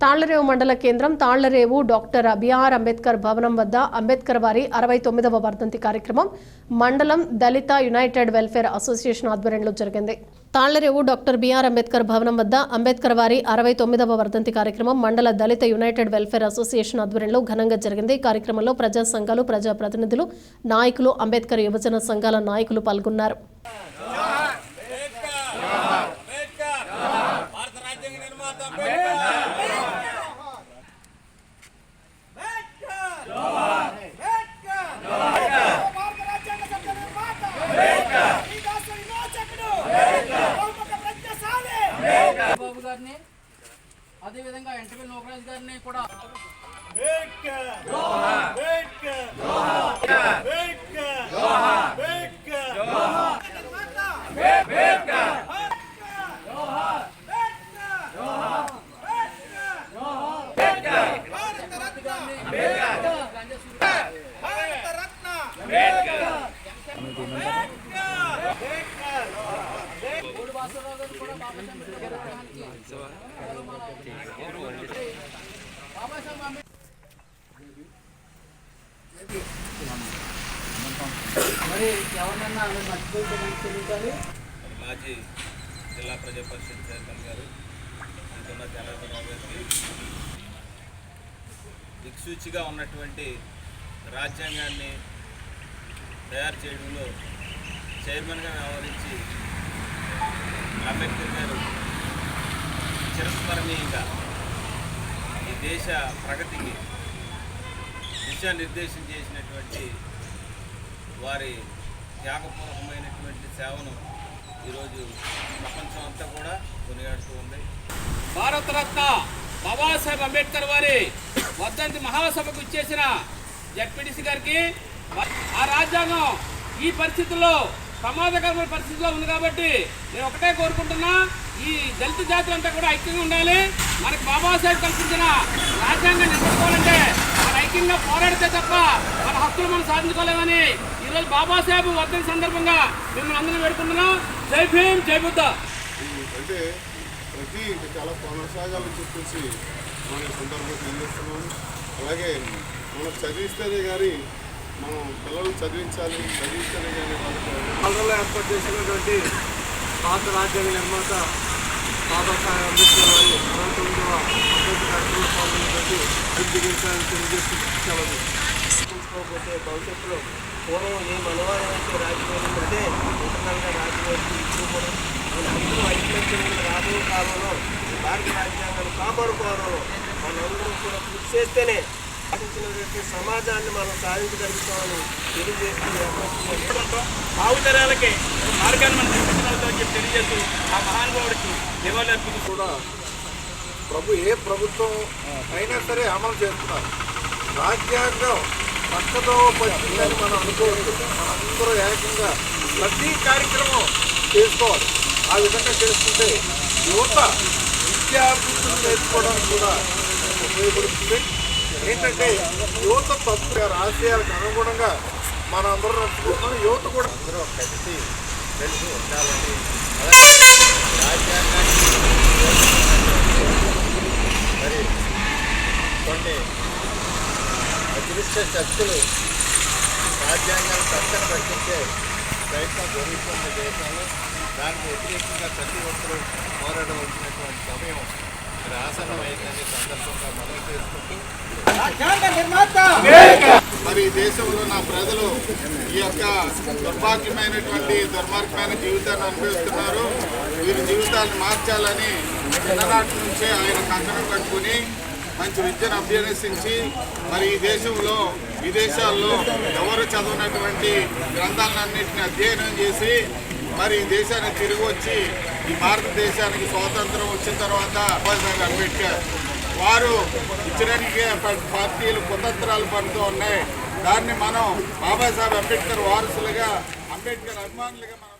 తాళ్ళరేవు మండల కేంద్రం Tallarevu doctor BR Ambedkar భవనం వద్ద అంబేద్కర్ వారి అరవై తొమ్మిదవ వర్ధంతి కార్యక్రమం మండలం దళిత యునైటెడ్ వెల్ఫేర్ అసోసియేషన్ ఆధ్వర్యంలో జరిగింది. తాళ్ళరేవు డాక్టర్ బిఆర్ అంబేద్కర్ భవనం వద్ద అంబేద్కర్ వారి అరవై తొమ్మిదవ వర్ధంతి కార్యక్రమం మండల దళిత యునైటెడ్ వెల్ఫేర్ అసోసియేషన్ ఆధ్వర్యంలో ఘనంగా జరిగింది. కార్యక్రమంలో ప్రజా సంఘాలు ప్రజా ప్రతినిధులు నాయకులు అంబేద్కర్ యువజన సంఘాల నాయకులు పాల్గొన్నారు. భారత నిర్మాత భారత రాజ్యాంగ చట్ట నిర్మాత ఈ రాష్ట్ర విమోచకుడు బహుముఖ ప్రజ్ఞాశాలి బాబు గారిని అదేవిధంగా ఎంటబెల్ నోకరాజ్ గారిని కూడా భారత గారు కూడా బాబాసాహెబ్ బాబాసాహెబ్ మరి ఎవరినన్నా మాజీ జిల్లా ప్రజా పరిషత్ చైర్మన్ గారు ఇంకున్న జనార్దనరావు గారికి దిక్సూచిగా ఉన్నటువంటి రాజ్యాంగాన్ని తయారు చేయడంలో చైర్మన్గా వ్యవహరించి అంబేద్కర్ గారు చిరస్మరణీయంగా ఈ దేశ ప్రగతికి దిశానిర్దేశం చేసినటువంటి వారి త్యాగపూర్వకమైనటువంటి సేవను ఈరోజు ప్రపంచం అంతా కూడా కొనియాడుతూ ఉంది. భారతరత్న బాబాసాహెబ్ అంబేద్కర్ వారి వర్ధంతి మహాసభకు ఇచ్చేసిన జడ్పీటీసీ గారికి ఆ రాజ్యాంగం ఈ పరిస్థితుల్లో ప్రమాదకరమైన పరిస్థితిలో ఉంది కాబట్టి నేను ఒకటే కోరుకుంటున్నా ఈ దళిత జాతులంతా కూడా ఐక్యంగా ఉండాలి. మనకి బాబాసాహెబ్ కల్పించిన రాజ్యాంగం నిలబడుకోవాలంటే మన ఐక్యంగా పోరాడితే తప్ప మన హక్కులు మనం సాధించుకోలేమని ఈరోజు బాబాసాహెబ్ వర్ధంతి సందర్భంగా మిమ్మల్ని అందరూ వేడుకుంటున్నాం. జై భీమ్ జై బుద్ధ. అంటే ప్రతి చాలా కొనసాగాలని చెప్పేసి మన సందర్భంగా తెలియజేస్తున్నాము అలాగే మనం చదివిస్తేనే కానీ మనం పిల్లలు చదివించాలి చదివిస్తేనే కానీ వాళ్ళకి ఏర్పాటు చేసినటువంటి భారత రాజ్యాంగ నిర్మాత బాబాసాహెబ్ అంబేద్కర్ వారి అరవై తొమ్మిదవ వర్ధంతి కార్యక్రమంలో పాల్గొన్నటువంటి దిగ్విజయాన్ని తెలియజేస్తూ సెలవు. భవిష్యత్తులో పూర్వం ఏ మనవారం అయితే రాజకీయాలంటే ఉన్నతంగా రాజకీయాలు ఇచ్చుకోవడం అందరూ ఐక్యమత్యం రాబోయే కాలంలో భారత రాజ్యాంగాన్ని కాపాడుకోవడంలో మనందరం కూడా కృషి చేస్తేనే ఆశించినటువంటి సమాజాన్ని మనం సాధించగలుగుతామని తెలియజేస్తూ భావితరాలకి మార్గాన్ని మనం చూపించాలని చెప్పి తెలియజేస్తూ ఆ మహానుభావుడికి నివాళులర్పిస్తూ కూడా ప్రభు ఏ ప్రభుత్వం అయినా సరే అమలు చేస్తున్నారు. రాజ్యాంగం పక్కదో పట్టిందని మనం అనుకోవద్దు. మనందరూ ఏకంగా ప్రతి కార్యక్రమం చేసుకోవాలి. ఆ విధంగా చేసుకుంటే యువత విద్యాభివృద్ధులు నేర్చుకోవడానికి కూడా ఉపయోగపడుతుంది. ఏంటంటే యువత తత్వ ఆశయాలకు అనుగుణంగా మనందరం నడుచుకుంటున్నాం. యువత కూడా అందరూ కలిసి కలిసి ఉండాలని మరి కొన్ని అదృష్ట శక్తులు రాజ్యాంగాన్ని పక్కన పట్టించే ప్రయత్నం జరుగుతుంది దేశంలో దానికి వ్యతిరేకంగా ప్రతి ఒక్కరూ పోరాడవలసినటువంటి సమయం మరి ఈ దేశంలో నా ప్రజలు ఈ యొక్క దుర్భాగ్యమైనటువంటి దుర్మార్గమైన జీవితాన్ని అనుభవిస్తున్నారు. వీరి జీవితాన్ని మార్చాలని చిన్ననాటి నుంచే ఆయన కంకణం కట్టుకుని మంచి విద్యను అభ్యసించి మరి ఈ దేశంలో విదేశాల్లో ఎవరు చదవనటువంటి గ్రంథాలన్నింటినీ అధ్యయనం చేసి మరి ఈ దేశానికి తిరిగి వచ్చి ఈ భారతదేశానికి స్వాతంత్రం వచ్చిన తర్వాత బాబాసాహెబ్ అంబేద్కర్ వారు ఇచ్చినట్టుగా పార్టీలు కుతంత్రాలు పడుతూ ఉన్నాయి. దాన్ని మనం బాబాసాహెబ్ అంబేద్కర్ వారసులుగా అంబేద్కర్ అభిమానులుగా మనం